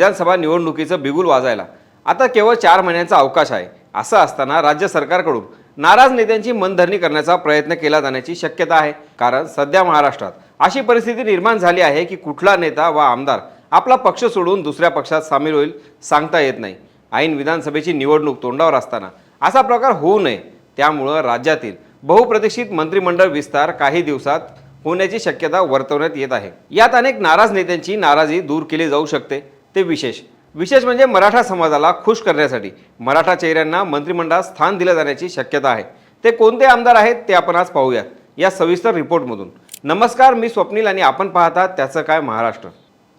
विधानसभा निवडणुकीचं बिगुल वाजायला. आता केवळ चार महिन्यांचा अवकाश आहे. असं असताना राज्य सरकारकडून नाराज नेत्यांची मनधरणी करण्याचा प्रयत्न केला जाण्याची शक्यता आहे. कारण सध्या महाराष्ट्रात अशी परिस्थिती निर्माण झाली आहे की कुठला नेता व आमदार आपला पक्ष सोडून दुसऱ्या पक्षात सामील होईल सांगता येत नाही. ऐन विधानसभेची निवडणूक तोंडावर असताना असा प्रकार होऊ नये. त्यामुळं राज्यातील बहुप्रतीक्षित मंत्रिमंडळ विस्तार काही दिवसात होण्याची शक्यता वर्तवण्यात येत आहे. यात अनेक नाराज नेत्यांची नाराजी दूर केली जाऊ शकते. ते विशेष. विशेष म्हणजे मराठा समाजाला खुश करण्यासाठी. मराठा चेहऱ्यांना मंत्रिमंडळात स्थान दिलं जाण्याची शक्यता आहे. ते कोणते आमदार आहेत ते आपण आज पाहूयात या सविस्तर रिपोर्टमधून. नमस्कार मी स्वप्नील आणि आपण पाहतात त्याचं काय महाराष्ट्र.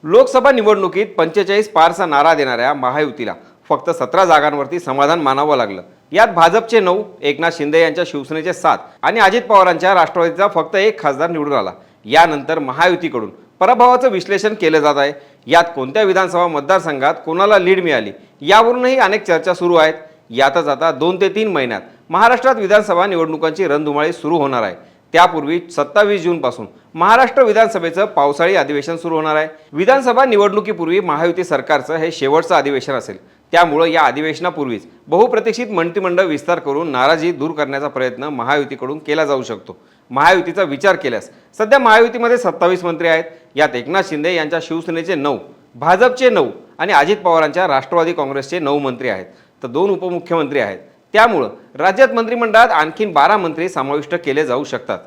लोकसभा निवडणुकीत पंचेचाळीस पारचा नारा देणाऱ्या महायुतीला फक्त सतरा जागांवरती समाधान मानावं लागलं. यात भाजपचे नऊ एकनाथ शिंदे यांच्या शिवसेनेचे सात आणि अजित पवारांच्या राष्ट्रवादीचा फक्त एक खासदार निवडून आला. यानंतर महायुतीकडून पराभवाचं विश्लेषण केलं जात आहे. यात कोणत्या विधानसभा मतदारसंघात कोणाला लीड मिळाली? यावरूनही अनेक चर्चा सुरू आहेत. यातच आता दोन ते तीन महिन्यात महाराष्ट्रात विधानसभा निवडणुकांची रणधुमाळी सुरू होणार आहे. त्यापूर्वी सत्तावीस जूनपासून महाराष्ट्र विधानसभेचं पावसाळी अधिवेशन सुरू होणार आहे. विधानसभा निवडणुकीपूर्वी महायुती सरकारचं हे शेवटचं अधिवेशन असेल. त्यामुळं या अधिवेशनापूर्वीच बहुप्रतीक्षित मंत्रिमंडळ विस्तार करून नाराजी दूर करण्याचा प्रयत्न महायुतीकडून केला जाऊ शकतो. महायुतीचा विचार केल्यास सध्या महायुतीमध्ये सत्तावीस मंत्री आहेत. यात एकनाथ शिंदे यांच्या शिवसेनेचे नऊ भाजपचे नऊ आणि अजित पवारांच्या राष्ट्रवादी काँग्रेसचे नऊ मंत्री आहेत. तर दोन उपमुख्यमंत्री आहेत. त्यामुळं राज्यात मंत्रिमंडळात आणखीन बारा मंत्री समाविष्ट केले जाऊ शकतात.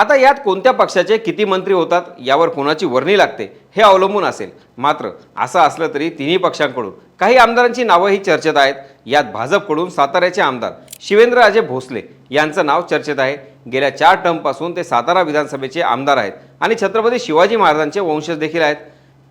आता यात कोणत्या पक्षाचे किती मंत्री होतात यावर कोणाची वर्णी लागते हे अवलंबून असेल. मात्र असं असलं तरी तिन्ही पक्षांकडून काही आमदारांची नावंही चर्चेत आहेत. यात भाजपकडून साताऱ्याचे आमदार शिवेंद्रराजे भोसले यांचं नाव चर्चेत आहे. गेल्या चार टर्मपासून ते सातारा विधानसभेचे आमदार आहेत आणि छत्रपती शिवाजी महाराजांचे वंशज देखील आहेत.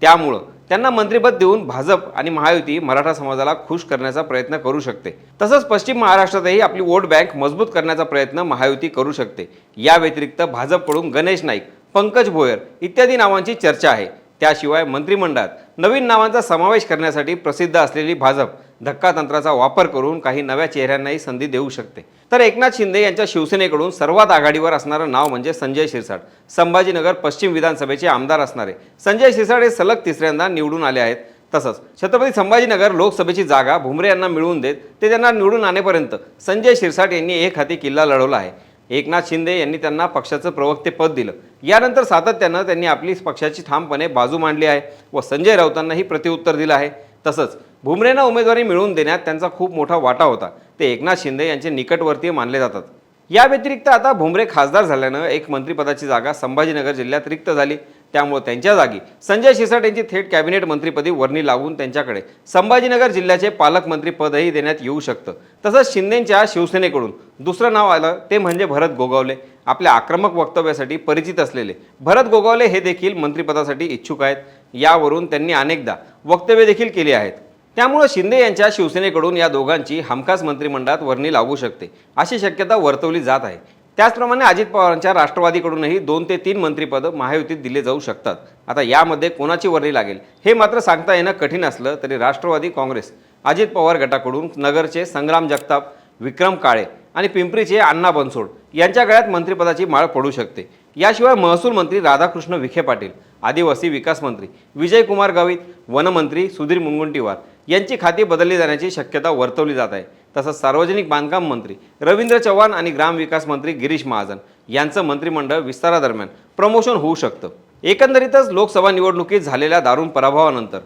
त्यामुळं त्यांना मंत्रिपद देऊन भाजप आणि महायुती मराठा समाजाला खुश करण्याचा प्रयत्न करू शकते. तसंच पश्चिम महाराष्ट्रातही आपली वोट बँक मजबूत करण्याचा प्रयत्न महायुती करू शकते. या व्यतिरिक्त भाजपकडून गणेश नाईक पंकज भोयर इत्यादी नावांची चर्चा आहे. त्याशिवाय मंत्रिमंडळात नवीन नावांचा समावेश करण्यासाठी प्रसिद्ध असलेली भाजप धक्का तंत्राचा वापर करून काही नव्या चेहऱ्यांनाही संधी देऊ शकते. तर एकनाथ शिंदे यांच्या शिवसेनेकडून सर्वात आघाडीवर असणारं नाव म्हणजे संजय शिरसाट. संभाजीनगर पश्चिम विधानसभेचे आमदार असणारे. संजय शिरसाट हे सलग तिसऱ्यांदा निवडून आले आहेत. तसंच छत्रपती संभाजीनगर लोकसभेची जागा भुमरे यांना मिळवून देत ते त्यांना निवडून आणेपर्यंत संजय शिरसाट यांनी एक हाती किल्ला लढवला आहे. एकनाथ शिंदे यांनी त्यांना पक्षाचं प्रवक्तेपद दिलं. यानंतर सातत्यानं त्यांनी आपली पक्षाची ठामपणे बाजू मांडली आहे व संजय राऊतांनाही प्रत्युत्तर दिलं आहे. तसंच भुमरेंना उमेदवारी मिळवून देण्यात त्यांचा खूप मोठा वाटा होता. ते एकनाथ शिंदे यांचे निकटवर्तीय मानले जातात. या व्यतिरिक्त आता भुमरे खासदार झाल्यानं एक मंत्रिपदाची जागा संभाजीनगर जिल्ह्यात रिक्त झाली. त्यामुळे त्यांच्या जागी संजय शिरसाट यांची थेट कॅबिनेट मंत्रीपदी वर्णी लागून त्यांच्याकडे संभाजीनगर जिल्ह्याचे पालकमंत्रीपदही देण्यात येऊ शकतं. तसंच शिंदेंच्या शिवसेनेकडून दुसरं नाव आलं ते म्हणजे भरत गोगावले. आपल्या आक्रमक वक्तव्यासाठी परिचित असलेले भरत गोगावले हे देखील मंत्रिपदासाठी इच्छुक आहेत. यावरून त्यांनी अनेकदा वक्तव्य देखील केली आहेत. त्यामुळे शिंदे यांच्या शिवसेनेकडून या दोघांची हमखास मंत्रिमंडळात वर्णी लागू शकते अशी शक्यता वर्तवली जात आहे. त्याचप्रमाणे अजित पवारांच्या राष्ट्रवादीकडूनही दोन ते तीन मंत्रिपदं महायुतीत दिले जाऊ शकतात. आता यामध्ये कोणाची वर्णी लागेल? हे मात्र सांगता येणं कठीण असलं तरी राष्ट्रवादी काँग्रेस अजित पवार गटाकडून नगरचे संग्राम जगताप विक्रम काळे आणि पिंपरीचे अण्णा बनसोड यांच्या गळ्यात मंत्रिपदाची माळ पडू शकते. याशिवाय महसूल मंत्री राधाकृष्ण विखे पाटील आदिवासी विकास मंत्री विजयकुमार गावित वनमंत्री सुधीर मुनगुंटीवार यांची खाती बदलली जाण्याची शक्यता वर्तवली जात आहे. तसंच सार्वजनिक बांधकाम मंत्री रवींद्र चव्हाण आणि ग्रामविकास मंत्री गिरीश महाजन यांचं मंत्रिमंडळ विस्तारादरम्यान प्रमोशन होऊ शकतं. एकंदरीतच लोकसभा निवडणुकीत झालेल्या दारुण पराभवानंतर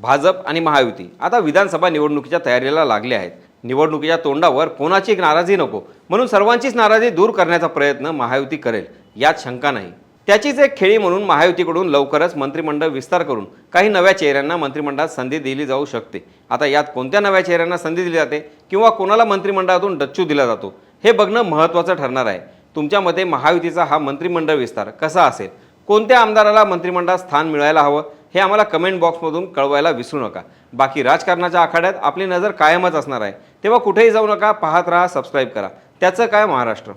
भाजप आणि महायुती आता विधानसभा निवडणुकीच्या तयारीला लागले आहेत. निवडणुकीच्या तोंडावर कोणाची नाराजी नको म्हणून सर्वांचीच नाराजी दूर करण्याचा प्रयत्न महायुती करेल यात शंका नाही. त्याचीच एक खेळी म्हणून महायुतीकडून लवकरच मंत्रिमंडळ विस्तार करून काही नव्या चेहऱ्यांना मंत्रिमंडळात संधी दिली जाऊ शकते. आता यात कोणत्या नव्या चेहऱ्यांना संधी दिली जाते किंवा कोणाला मंत्रिमंडळातून डच्चू दिला जातो हे बघणं महत्त्वाचं ठरणार आहे. तुमच्या मते महायुतीचा हा मंत्रिमंडळ विस्तार कसा असेल? कोणत्या आमदाराला मंत्रिमंडळात स्थान मिळायला हवं हे आम्हाला कमेंट बॉक्समधून कळवायला विसरू नका. बाकी राजकारणाच्या आखाड्यात आपली नजर कायमच असणार आहे. तेव्हा कुठेही जाऊ नका पाहत राहा सबस्क्राईब करा. त्याचं काय महाराष्ट्र?